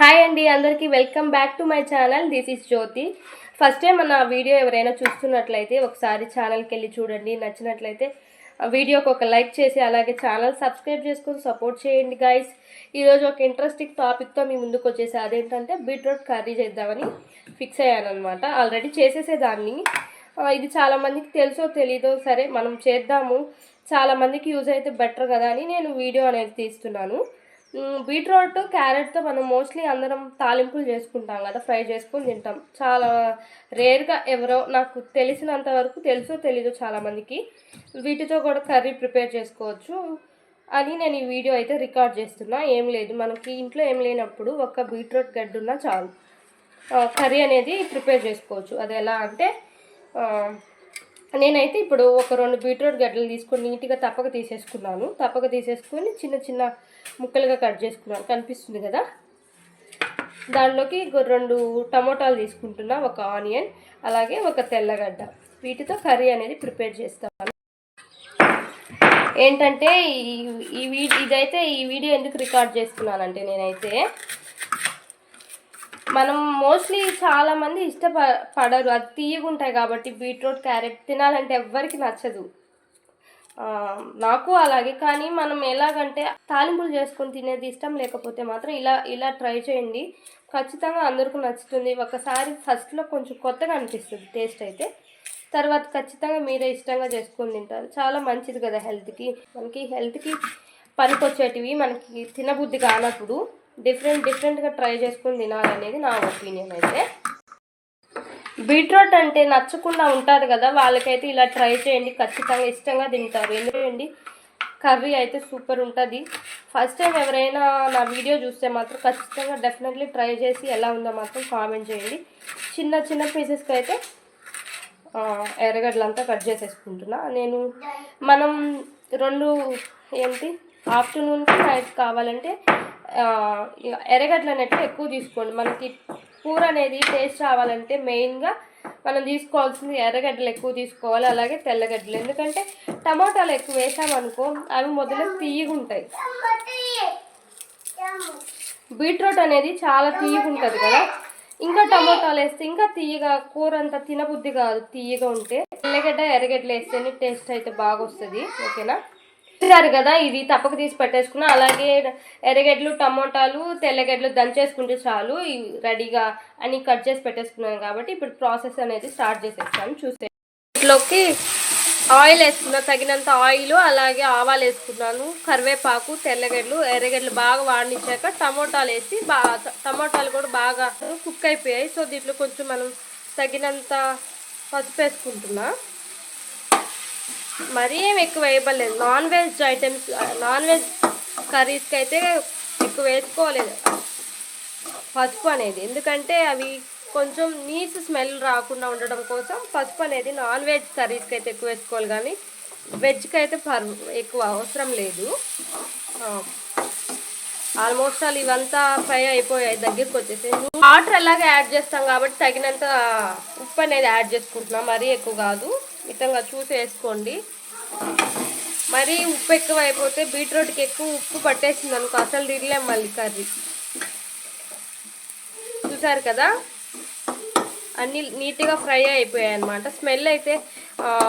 Hi అండి అందరికీ welcome back to my channel. This is Jyothi first time మన video ఎవరైనా చూస్తున్నట్లయితే ఒకసారి ఛానల్కి వెళ్ళి చూడండి. నచ్చినట్లయితే వీడియోకి ఒక లైక్ చేసి అలాగే ఛానల్ సబ్స్క్రైబ్ చేసుకొని సపోర్ట్ చేయండి గైస్ ఈరోజు ఒక ఇంట్రెస్టింగ్ టాపిక్తో మీ ముందుకు వచ్చేసి. అదేంటంటే బీట్రూట్ కర్రీ చేద్దామని ఫిక్స్ అయ్యాను అనమాట ఆల్రెడీ చేసేసేదాన్ని ఇది చాలామందికి తెలుసో తెలీదో సరే మనం చేద్దాము. చాలామందికి యూజ్ అయితే బెటర్ కదా అని నేను వీడియో అనేది తీస్తున్నాను. బీట్రూట్ క్యారెట్తో మనం మోస్ట్లీ అందరం తాలింపులు చేసుకుంటాం కదా ఫ్రై చేసుకొని తింటాం. చాలా రేర్గా ఎవరో నాకు తెలిసినంత వరకు తెలుసో తెలీదు చాలామందికి వీటితో కూడా కర్రీ ప్రిపేర్ చేసుకోవచ్చు అని నేను ఈ వీడియో అయితే రికార్డ్ చేస్తున్నా. ఏం లేదు మనకి ఇంట్లో ఏం లేనప్పుడు ఒక బీట్రూట్ గడ్డున్నా చాలు. కర్రీ అనేది ప్రిపేర్ చేసుకోవచ్చు. అది ఎలా అంటే నేనైతే ఇప్పుడు ఒక రెండు బీట్రూట్ గడ్డలు తీసుకొని నీట్గా తప్పక తీసేసుకున్నాను. తప్పక తీసేసుకొని చిన్న చిన్న ముక్కలుగా కట్ చేసుకున్నాను. కనిపిస్తుంది కదా? దానిలోకి రెండు టమోటాలు తీసుకుంటున్నా ఒక ఆనియన్ అలాగే ఒక తెల్లగడ్డ. వీటితో కర్రీ అనేది ప్రిపేర్ చేస్తాను. ఏంటంటే ఈ ఇదైతే ఈ వీడియో ఎందుకు రికార్డ్ చేస్తున్నానంటే నేనైతే మనం మోస్ట్లీ చాలా మంది ఇష్టపడరు. అది తీయగుంటాయి కాబట్టి బీట్రూట్ క్యారెట్ తినాలంటే ఎవ్వరికి నచ్చదు. నాకు అలాగే. కానీ మనం ఎలాగంటే తాలింపులు చేసుకొని తినేది ఇష్టం లేకపోతే మాత్రం ఇలా ఇలా ట్రై చేయండి. ఖచ్చితంగా అందరికీ నచ్చుతుంది. ఒకసారి ఫస్ట్లో కొంచెం కొత్తగా అనిపిస్తుంది టేస్ట్ అయితే. తర్వాత ఖచ్చితంగా మీరే ఇష్టంగా చేసుకొని తింటారు. చాలా మంచిది కదా హెల్త్కి. మనకి హెల్త్కి పనికొచ్చేటివి. మనకి తినబుద్ధి కానప్పుడు డిఫరెంట్ డిఫరెంట్గా ట్రై చేసుకొని తినాలనేది నా ఒపీనియన్ అయితే. బీట్రూట్ అంటే నచ్చకుండా ఉంటారు కదా వాళ్ళకైతే ఇలా ట్రై చేయండి ఖచ్చితంగా ఇష్టంగా తింటారు. ఎందుకండి? కర్రీ అయితే సూపర్ ఉంటుంది. ఫస్ట్ టైం ఎవరైనా నా వీడియో చూస్తే మాత్రం ఖచ్చితంగా డెఫినెట్లీ ట్రై చేసి ఎలా ఉందో మాత్రం కామెంట్ చేయండి. చిన్న చిన్న పీసెస్కి అయితే ఎర్రగడ్డలంతా కట్ చేసేసుకుంటున్నా. నేను మనం రెండు ఏంటి ఆఫ్టర్నూన్కి నైట్ కావాలంటే ఆ, అనేటివి ఎక్కువ తీసుకోండి. మనకి కూర అనేది టేస్ట్ రావాలంటే మెయిన్గా మనం తీసుకోవాల్సింది ఎర్రగడ్డలు ఎక్కువ తీసుకోవాలి అలాగే తెల్లగడ్డలు. ఎందుకంటే టమాటాలు ఎక్కువ వేసామనుకో అవి మొదలు తీయగుంటాయి బీట్రూట్ అనేది చాలా తీయగా ఉంటుంది కదా. ఇంకా టమోటాలు వేస్తే ఇంకా తీయగా కూర అంతా తినబుద్ధి కాదు తీయగా ఉంటే తెల్లగడ్డ ఎర్రగడ్డలు వేస్తేనే టేస్ట్ అయితే బాగా వస్తుంది. ఓకేనా? చూసారు కదా ఇది తప్పక తీసి పెట్టేసుకున్న. అలాగే ఎర్రగడ్డలు టమోటాలు తెల్లగడ్డలు దంచేసుకుంటే చాలు. ఇవి రెడీగా అని కట్ చేసి పెట్టేసుకున్నాను కాబట్టి ఇప్పుడు ప్రాసెస్ అనేది స్టార్ట్ చేసేస్తాను. చూసే ఇంట్లోకి ఆయిల్ వేసుకున్నా తగినంత ఆయిల్ అలాగే ఆవాలు వేసుకున్నాను. కరివేపాకు తెల్లగడ్డలు ఎర్రగడ్డలు బాగా వాడినిచ్చాక టమోటాలు వేసి బాగా టమోటాలు కూడా బాగా కుక్ అయిపోయాయి. సో దీంట్లో కొంచెం మనం తగినంత పసుపు వేసుకుంటున్నా. మరీ ఏం ఎక్కువ వేయబడలేదు. Non veg items non veg కర్రీస్కి అయితే ఎక్కువ వేసుకోలేదు. పసుపు అనేది. ఎందుకంటే అవి కొంచెం నీట్ స్మెల్ రాకుండా ఉండడం కోసం పసుపు అనేది నాన్ వెజ్ కర్రీస్కి అయితే ఎక్కువ వేసుకోవాలి. కానీ వెజ్కి అయితే పర్ ఎక్కువ అవసరం లేదు. ఆల్మోస్ట్ ఆల్ ఇవంతా ఫ్రై అయిపోయాయి దగ్గరికి వచ్చేసి వాటర్ అలాగే యాడ్ చేస్తాం కాబట్టి తగినంత ఉప్పు అనేది యాడ్ చేసుకుంటున్నాం. మరీ ఎక్కువ కాదు. ఖచ్చితంగా చూసి వేసుకోండి మరీ ఉప్పు ఎక్కువ అయిపోతే బీట్రూట్కి ఎక్కువ ఉప్పు పట్టేసింది అనుకో అసలు తినలేం మళ్ళీ కర్రీ. చూసారు కదా? అన్నీ నీట్గా ఫ్రై అయిపోయాయి అనమాట స్మెల్ అయితే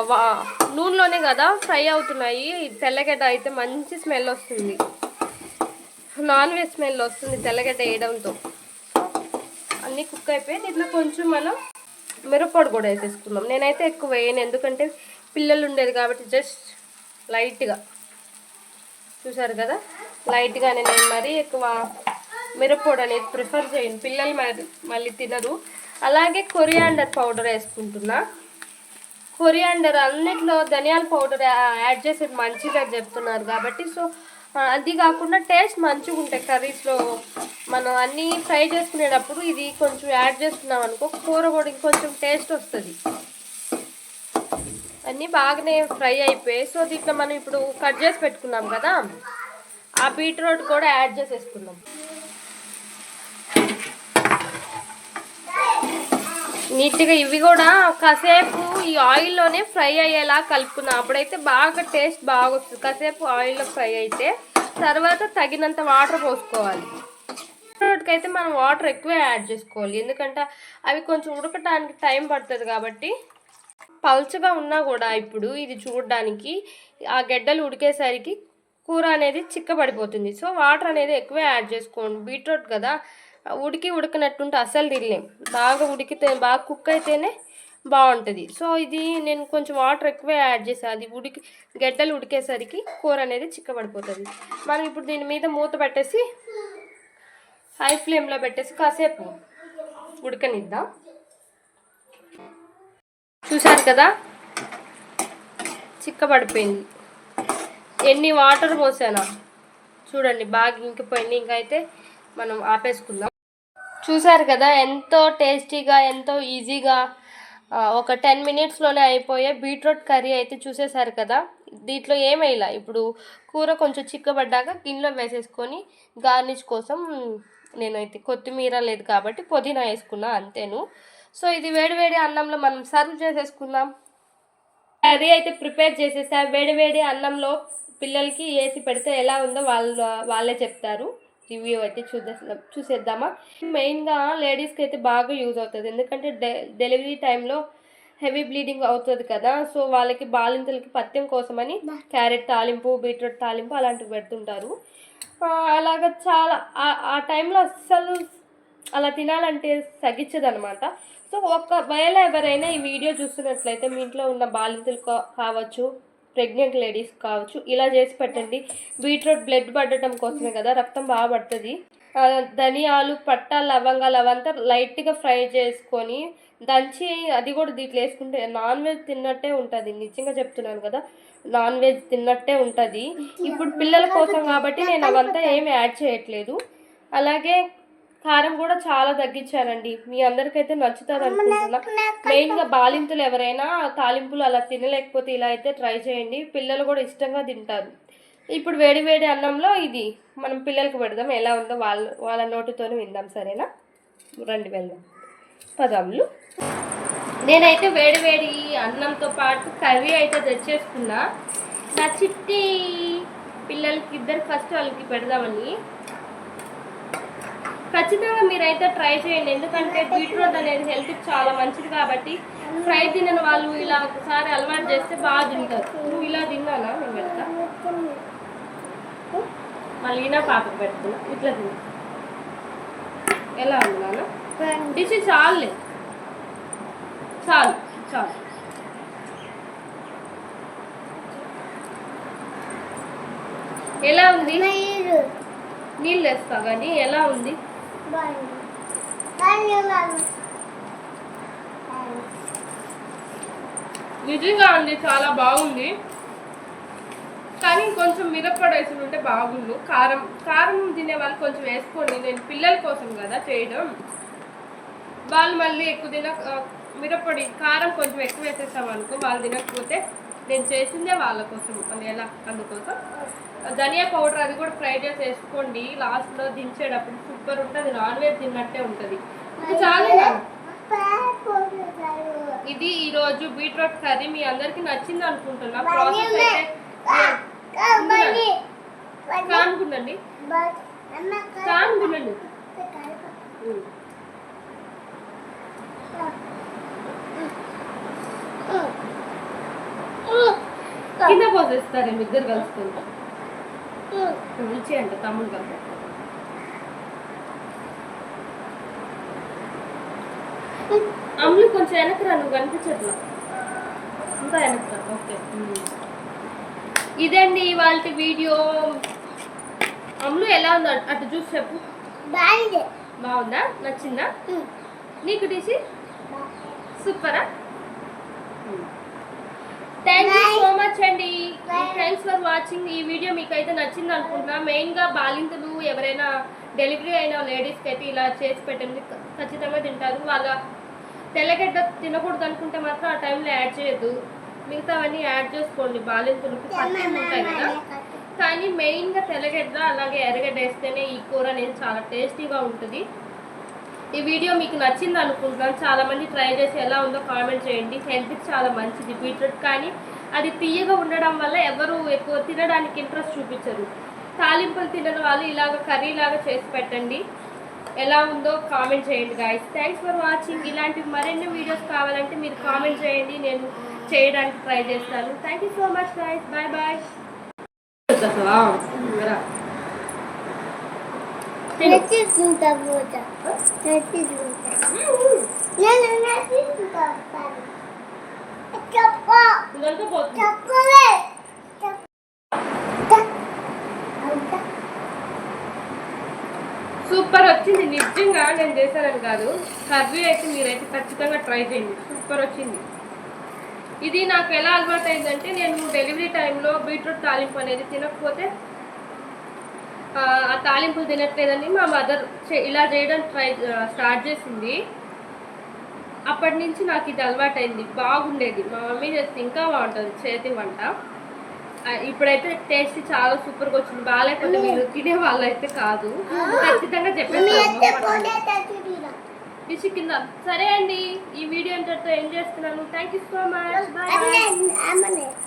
వా- నూనెలోనే కదా ఫ్రై అవుతున్నాయి. తెల్లగడ్డ అయితే మంచి స్మెల్ వస్తుంది. నాన్ వెజ్ స్మెల్ వస్తుంది తెల్లగడ్డ వేయడంతో. అన్నీ కుక్ అయిపోయి దీంట్లో కొంచెం మనం మిరప్పొడి కూడా వేసేసుకుందాం. నేనైతే ఎక్కువ వేయను ఎందుకంటే పిల్లలు ఉండేది కాబట్టి జస్ట్ లైట్గా చూసారు కదా? లైట్గానే నేను మరీ ఎక్కువ మిరప్పొడి అనేది ప్రిఫర్ చేయను. పిల్లలు మళ్ళీ తినరు. అలాగే కొరియాండర్ పౌడర్ వేసుకుంటున్నా. కొరియాండర్ అన్నిట్లో ధనియాల పౌడర్ యాడ్ చేసేది మంచిదని చెప్తున్నారు కాబట్టి సో అది కాకుండా టేస్ట్ మంచిగా ఉంటాయి కర్రీస్లో. మనం అన్నీ ఫ్రై చేసుకునేటప్పుడు ఇది కొంచెం యాడ్ చేసుకున్నాం అనుకో కూర కూడా ఇంకొంచెం టేస్ట్ వస్తుంది. అన్నీ బాగానే ఫ్రై అయిపోయాయి. సో దీంట్లో మనం ఇప్పుడు కట్ చేసి పెట్టుకున్నాం కదా ఆ బీట్రూట్ కూడా యాడ్ చేసేసుకున్నాం. నీట్గా ఇవి కూడా కాసేపు ఈ ఆయిల్లోనే ఫ్రై అయ్యేలా కలుపుకున్నాం అప్పుడైతే బాగా టేస్ట్ బాగా వస్తుంది కాసేపు ఆయిల్లో ఫ్రై అయితే తర్వాత తగినంత వాటర్ పోసుకోవాలి. బీట్రూట్కి అయితే మనం వాటర్ ఎక్కువే యాడ్ చేసుకోవాలి. ఎందుకంటే అవి కొంచెం ఉడకటానికి టైం పడుతుంది కాబట్టి పల్చగా ఉన్నా కూడా ఇప్పుడు ఇది చూడడానికి ఆ గడ్డలు ఉడికేసరికి కూర అనేది చిక్కబడిపోతుంది. సో వాటర్ అనేది ఎక్కువ యాడ్ చేసుకోండి. బీట్రూట్ కదా ఉడికి ఉడకనట్టుంటే అసలు తినలేం. బాగా ఉడికితే బాగా కుక్ అయితేనే బాగుంటుంది. సో ఇది నేను కొంచెం వాటర్ ఎక్కువ యాడ్ చేసాను అది ఉడికి గడ్డలు ఉడికేసరికి కూర అనేది చిక్కబడిపోతుంది. మనం ఇప్పుడు దీని మీద మూత పెట్టేసి హై ఫ్లేమ్లో పెట్టేసి కాసేపు ఉడకనిద్దాం. చూసారు కదా? చిక్కబడిపోయింది. ఎన్ని వాటర్ పోసానా? చూడండి బాగా ఇంకిపోయింది. ఇంకైతే మనం ఆపేసుకుందాం. చూసారు కదా ఎంతో టేస్టీగా ఎంతో ఈజీగా ఒక టెన్ మినిట్స్లోనే అయిపోయే బీట్రూట్ కర్రీ అయితే చూసేసారు కదా. దీంట్లో ఏమైలా ఇప్పుడు కూర కొంచెం చిక్కబడ్డాక గిన్నెలో వేసేసుకొని గార్నిష్ కోసం నేనైతే కొత్తిమీర లేదు కాబట్టి పుదీనా వేసుకున్నా అంతేను. సో ఇది వేడివేడి అన్నంలో మనం సర్వ్ చేసేసుకుందాం. కర్రీ అయితే ప్రిపేర్ చేసేసా. వేడివేడి అన్నంలో పిల్లలకి వేసి పెడితే ఎలా ఉందో వాళ్ళు వాళ్ళే చెప్తారు. రివ్యూ అయితే చూద్దాం చూసేద్దామా? మెయిన్గా లేడీస్కి అయితే బాగా యూజ్ అవుతుంది. ఎందుకంటే డె డెలివరీ టైంలో హెవీ బ్లీడింగ్ అవుతుంది కదా. సో వాళ్ళకి బాలింతలకి పథ్యం కోసమని క్యారెట్ తాలింపు బీట్రూట్ తాలింపు అలాంటివి పెడుతుంటారు. అలాగ చాలా ఆ- టైంలో అస్సలు అలా తినాలంటే సగించదనమాట సో ఒకవేళ ఎవరైనా ఈ వీడియో చూస్తున్నట్లయితే మీ ఇంట్లో ఉన్న బాలింతలు కావచ్చు ప్రెగ్నెంట్ లేడీస్ కావచ్చు. ఇలా చేసి పెట్టండి. బీట్రూట్ బ్లడ్ పడటం కోసమే కదా రక్తం బాగా పడుతుంది. ధనియాలు పట్ట లవంగాలు అవంతా లైట్గా ఫ్రై చేసుకొని దంచి అది కూడా దీంట్లో వేసుకుంటే నాన్ వెజ్ తిన్నట్టే ఉంటుంది. నిజంగా చెప్తున్నాను కదా నాన్ వెజ్ తిన్నట్టే ఉంటుంది. ఇప్పుడు పిల్లల కోసం కాబట్టి నేను అవంతా ఏమి యాడ్ చేయట్లేదు. అలాగే కారం కూడా చాలా తగ్గించానండి మీ అందరికైతే నచ్చుతుంది అనుకుంటున్నా మెయిన్గా బాలింతలు ఎవరైనా తాలింపులు అలా తినలేకపోతే ఇలా అయితే ట్రై చేయండి. పిల్లలు కూడా ఇష్టంగా తింటారు. ఇప్పుడు వేడి వేడి అన్నంలో ఇది మనం పిల్లలకు పెడదాం. ఎలా ఉందో వాళ్ళ వాళ్ళ నోటితోనే విందాం సరేనా? రండి వెళ్దాం. పదములు. నేనైతే వేడి వేడి అన్నంతో పాటు కర్రీ అయితే తెచ్చేసుకున్నా. నా చిట్టి పిల్లలకి ఇద్దరు ఫస్ట్ వాళ్ళకి పెడదామని. ఖచ్చితంగా మీరైతే ట్రై చేయండి. ఎందుకంటే బీట్రూట్ అనేది హెల్త్కి చాలా మంచిది కాబట్టి ఫ్రై తినని వాళ్ళు ఇలా ఒకసారి అలవాటు చేస్తే బాగా తింటారు. నువ్వు ఇలా తిన్నానా? నేను పెడతా మళ్ళీ నా పాపకు పెడుతున్నా ఇట్లా తిన్నా ఎలా ఉంది నాన్న? డిష్ చాలులే చాలు చాలు. ఎలా ఉంది? నీళ్ళు. వేస్తా కానీ ఎలా ఉంది? నిజంగా అండి చాలా బాగుంది. కానీ కొంచెం మిరప్పొడి వేసి ఉంటే బాగుండు. కారం కారం తినే వాళ్ళు కొంచెం వేసుకోండి. నేను పిల్లల కోసం కదా చేయడం. వాళ్ళు మళ్ళీ ఎక్కువ తిన మిరప్పొడి కారం కొంచెం ఎక్కువ వేసేస్తాం అనుకో వాళ్ళు తినకపోతే నేను చేసిందే వాళ్ళ కోసం అది ఎలా అందుకోసం. ధనియా పౌడర్ అది కూడా ఫ్రై చేసి వేసుకోండి. లాస్ట్లో దించేటప్పుడు సూపర్ ఉంటుంది నాన్ వెజ్ తిన్నట్టే ఉంటుంది. ఇది చాలా ఇది ఈ రోజు బీట్రూట్ కర్రీ మీ అందరికి నచ్చింది అనుకుంటున్నా. ప్రాసెస్ అయితే కానుకుండండి కింద పోసేస్తారేమో ఇద్దరు కలుసుకుంటా రుచి అంట తమ్ముడు కలిసి అమ్ములు కొంచెం వెనక్కి రా నువ్వు కనిపించట్లా. ఇంకా వెనక్కి రా ఓకే. ఇదండి ఇవాళ వీడియో. అమ్ములు ఎలా ఉందో అటు- చూసి చెప్పు. బాగుందా. నచ్చిందా? నీకు తీసి. సూపరా? థ్యాంక్ యూ సో మచ్ అండి. థ్యాంక్స్ ఫర్ వాచింగ్ ఈ వీడియో మీకు అయితే నచ్చింది అనుకుంటున్నా. మెయిన్గా బాలింతలు ఎవరైనా డెలివరీ అయిన లేడీస్కి అయితే ఇలా చేసి పెట్టండి ఖచ్చితంగా తింటారు. వాళ్ళ తెల్లగడ్డ తినకూడదు అనుకుంటే మాత్రం ఆ టైంలో యాడ్ చేయొద్దు. మిగతావన్నీ యాడ్ చేసుకోండి. బాలింతలకి ఉంటాయి కదా. కానీ మెయిన్గా తెల్లగడ్డ అలాగే ఎర్రగడ్డ వేస్తేనే ఈ కూర అనేది చాలా టేస్టీగా ఉంటుంది. ఈ వీడియో మీకు నచ్చింది అనుకుంటున్నాను. చాలా మంది ట్రై చేసి ఎలా ఉందో కామెంట్ చేయండి. హెల్త్కి చాలా మంచిది. బీట్రూట్ కానీ అది తీయగా ఉండడం వల్ల ఎవరు ఎక్కువ తినడానికి ఇంట్రెస్ట్ చూపించరు. తాలింపులు తినని వాళ్ళు ఇలాగ కర్రీ లాగా చేసి పెట్టండి. ఎలా ఉందో కామెంట్ చేయండి గాయస్ థ్యాంక్స్ ఫర్ వాచింగ్ ఇలాంటి మరిన్ని వీడియోస్ కావాలంటే మీరు కామెంట్ చేయండి. నేను చేయడానికి ట్రై చేస్తాను. Thank you so much guys bye bye చెప్పలే సూపర్ వచ్చింది. నిజంగా నేను చేశానని కాదు. కర్రీ అయితే మీరైతే ఖచ్చితంగా ట్రై చేయండి. సూపర్ వచ్చింది. ఇది నాకు ఎలా అలవాటు అయిందంటే నేను డెలివరీ టైంలో బీట్రూట్ తాలింపు అనేది తినకపోతే ఆ, తాలింపులు తినట్లేదని మా మదర్ ఇలా చేయడం ట్రై స్టార్ట్ చేసింది. అప్పటి నుంచి నాకు ఇది అలవాటైంది. బాగుండేది. మా మమ్మీ చేస్తే ఇంకా బాగుంటుంది. చేతి వంట. ఇప్పుడైతే టేస్ట్ చాలా సూపర్గా వచ్చింది. బాగాలేకపోతే మీరు తినే వాళ్ళు అయితే కాదు ఖచ్చితంగా డిష్ కింద. సరే అండి ఈ వీడియో ఇంతటితో ఏం చేస్తున్నాను? Thank you so much bye